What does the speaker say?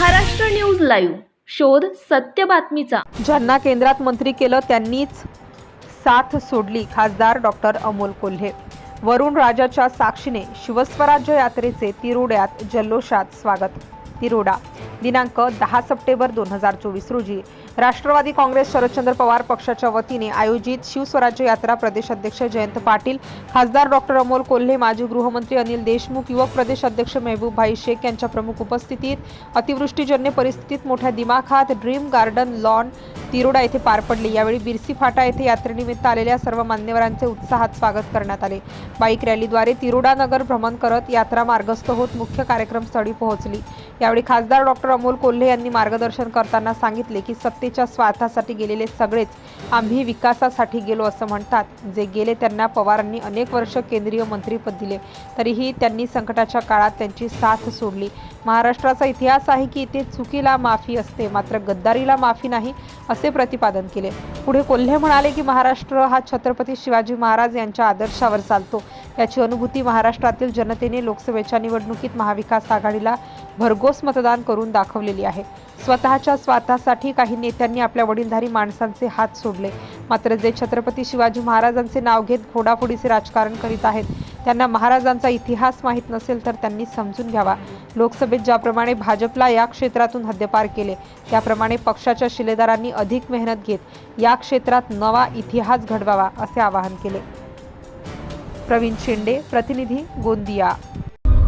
Maharashtra news live शोध सत्य बातमीचा. ज्यांना केंद्रात मंत्री केलं त्यांनीच साथ सोडली खासदार डॉक्टर अमोल कोल्हे. वरुण राजाच्या साक्षीने शिवस्वराज्य यात्रेचे तिरोड्यात जल्लोषात स्वागत. तिरोडा दिनांक दहा सप्टेंबर दोन हजार चोवीस रोजी. राष्ट्रवादी काँग्रेस शरदचंद्र पवार पक्षाच्या वतीने आयोजित शिवस्वराज्य यात्रा प्रदेशाध्यक्ष जयंत पाटील खासदार डॉक्टर अमोल कोल्हे माजी गृहमंत्री अनिल देशमुख युवक प्रदेश अध्यक्ष महबूब भाई शेख यांच्या प्रमुख उपस्थितीत अतिवृष्टीजन्य परिस्थितीत मोठ्या दिमाखात ड्रीम गार्डन लॉन तिरोडा येथे पार पडले. यावेळी बिरसी फाटा येथे यात्रेनिमित्त आलेल्या सर्व मान्यवरांचे उत्साहात स्वागत करण्यात आले. बाईक रॅलीद्वारे तिरोडा नगर भ्रमण करत यात्रा मार्गस्थ होत मुख्य कार्यक्रमस्थळी पोहोचली. यावेळी खासदार डॉक्टर अमोल कोल्हे यांनी मार्गदर्शन करताना सांगितले की सत्तेच्या स्वार्थासाठी गेलेले सगळेच आम्ही विकासासाठी गेलो असं म्हणतात. जे गेले त्यांना पवारांनी अनेक वर्ष केंद्रीय मंत्रीपद दिले. तरीही त्यांनी संकटाच्या काळात त्यांची साथ सोडली. महाराष्ट्राचा इतिहास आहे की इथे चुकीला माफी असते मात्र गद्दारीला माफी नाही असे प्रतिपादन केले. पुढे कोल्हे म्हणाले की महाराष्ट्र हा छत्रपती शिवाजी महाराज यांच्या आदर्शावर चालतो. याची अनुभूती महाराष्ट्रातील जनतेने लोकसभेच्या निवडणुकीत महाविकास आघाडीला भरघोस मतदान करून दाखवलेली आहे. स्वतःच्या स्वार्थासाठी काही नेत्यांनी आपल्या वडीलधारी माणसांचे हात सोडले. मात्र जे छत्रपती शिवाजी महाराजांचे नाव घेत घोडाफोडीचे राजकारण करीत आहेत त्यांना महाराजांचा इतिहास माहीत नसेल तर त्यांनी समजून घ्यावा. लोकसभेत ज्याप्रमाणे भाजपला या क्षेत्रातून हद्दपार केले त्याप्रमाणे पक्षाच्या शिलेदारांनी अधिक मेहनत घेत या क्षेत्रात नवा इतिहास घडवावा असे आवाहन केले. प्रवीण शेंडे प्रतिनिधी गोंदिया.